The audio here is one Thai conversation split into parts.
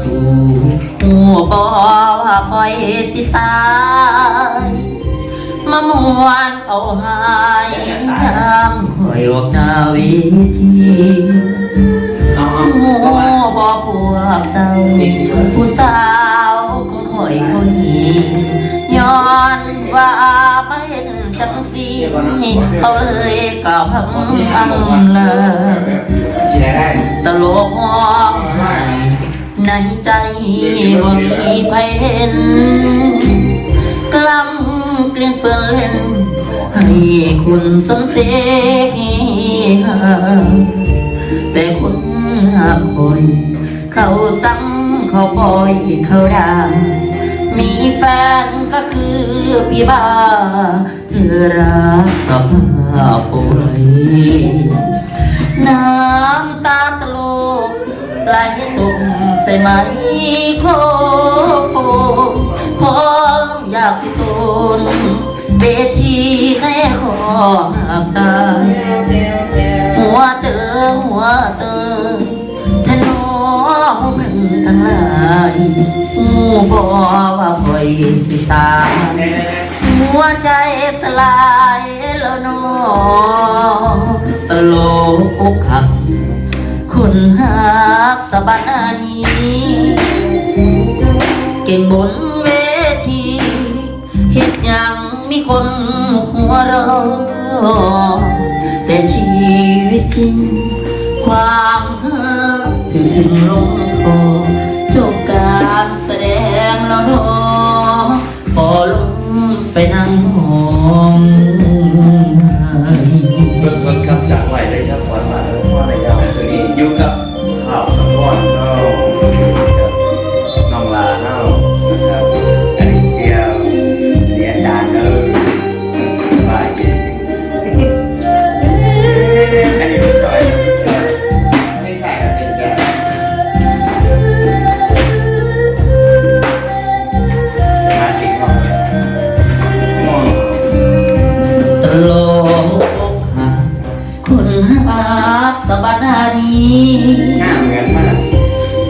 สู่หัวบอว่าคอยสิตายมามวนเอาหายยามคอยออกหน้าเวทีเอาโอ้เอาว่าบ่พวกเจ้าผู้สาวของคอยคนนี้ย้อนว่าไม่เห็นจังสีเขาเลยกล่าวพังพังเลยตลกห้องไห้ ในใจบ่มีใครเห็นกล้ำเกลียนเฟื่อนเล่น ให้คุณสมเสกแต่คุณหาคอยเขาซ้ำเขาปล่อยเขาดังมีแฟนก็คือพี่บ้า เธอรักสภาพป่วยน้ำตาตลกไหล ไมโครโฟนพร้อมอยากสิตนเวทีให้ขอหักตายหัวเตอหัวเตอทะนอมันทั้งหลายหูบอว่าคอยสิตาหัวใจสลายแล้วนอตลกอกหักคนหัก เก่งบนเวทีเห็ดยังมีคนหัวเราะแต่ชีวิตจริง ความหักถึงลงคอ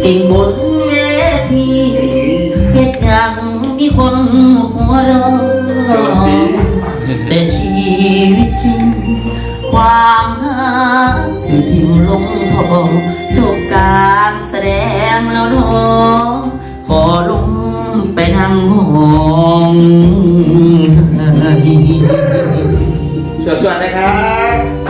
เก่งบนเวทีเฮ็ดหยังมีคนหัวเราะแต่ชีวิตจริง ความหักคือทิ่มลงทอจบการแสดงแล้วเนอขอลงไปนั่งห้องไห้สวัสดีครับ